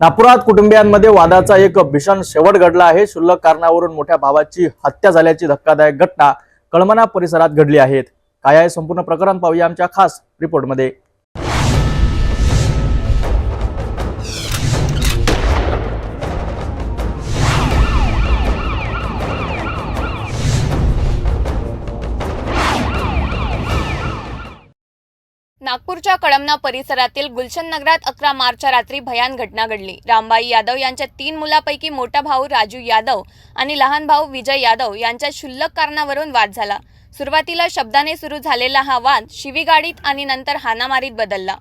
नागपुरात कुटुंबियांमध्ये वादाचा एक भीषण शेवट घडला आहे. क्षुल्लक कारणावरून मोठ्या भावाची हत्या झाल्याची धक्कादायक घटना कळमना परिसरात घडली आहेत. काय आहे? संपूर्ण प्रकरण पाहूया आमच्या खास रिपोर्टमध्ये नागपूरच्या कळमना परिसरातील गुलशन नगरात अकरा मार्चच्या रात्री भयान घटना घडली. रामबाई यादव यांच्या तीन मुलापैकी मोठा भाऊ राजू यादव आणि लहान भाऊ विजय यादव यांच्या क्षुल्लक कारणावरून वाद झाला. सुरुवातीला शब्दाने सुरू झालेला हा वाद शिवीगाडीत आणि नंतर हानामारीत बदलला.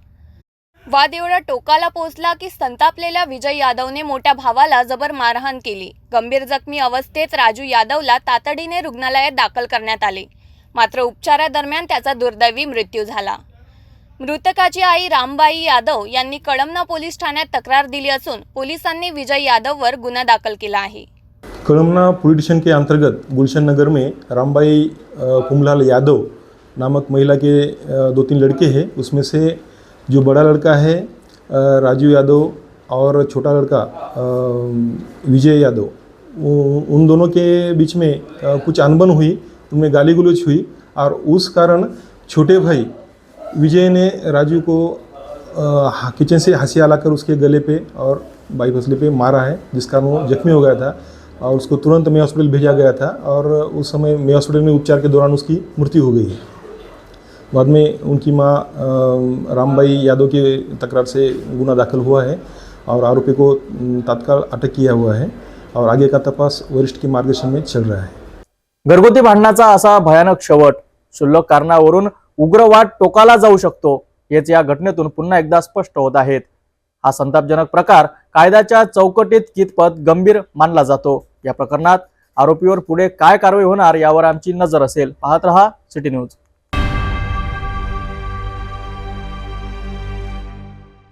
वाद एवढा टोकाला पोहोचला की संतापलेल्या विजय यादवने मोठ्या भावाला जबर मारहाण केली. गंभीर जखमी अवस्थेत राजू यादवला तातडीने रुग्णालयात दाखल करण्यात आले. मात्र उपचारादरम्यान त्याचा दुर्दैवी मृत्यू झाला. मृतकाची आई रामबाई यादव यांनी कळमना पोलीस ठाण्यात तक्रार दिली असून पोलिसांनी विजय यादववर गुन्हा दाखल केला आहे. कड़मना पुलिस स्टेशन के अंतर्गत गुलशन नगर में रामबाई कुमलाल यादव नामक महिला के दो तीन लड़के हैं। उसमें से जो बड़ा लड़का है राजीव राजू यादव और छोटा लड़का विजय यादव उन दोनों के बीच में कुछ अनबन हुई उनमें गाली गलौज हुई और उस कारण छोटे भाई विजय ने राजू को किचन से हंसिया लाकर उसके गले पे और बाई फसले पे मारा है जिस कारण वो जख्मी हो गया था और उसको तुरंत मे हॉस्पिटल भेजा गया था और उस समय मे हॉस्पिटल में उपचार के दौरान उसकी मृत्यु हो गई है। बाद में उनकी माँ रामबाई यादव के तकरार से गुना दाखिल हुआ है और आरोपी को तत्काल अटक किया हुआ है और आगे का तपास वरिष्ठ के मार्गदर्शन में चल रहा है। घरगुती भांडणाचा असा भयानक शेवट क्षुल्लक कारणावरून उग्रवाद टोकाला जाऊ शकतो हेच या घटनेतून पुन्हा एकदा स्पष्ट होत आहेत. हा संतापजनक प्रकार कायद्याच्या चौकटीत कितपत गंभीर मानला जातो या प्रकरणात आरोपीवर पुढे काय कारवाई होणार यावर आमची नजर असेल. पाहत रहा सिटी न्यूज.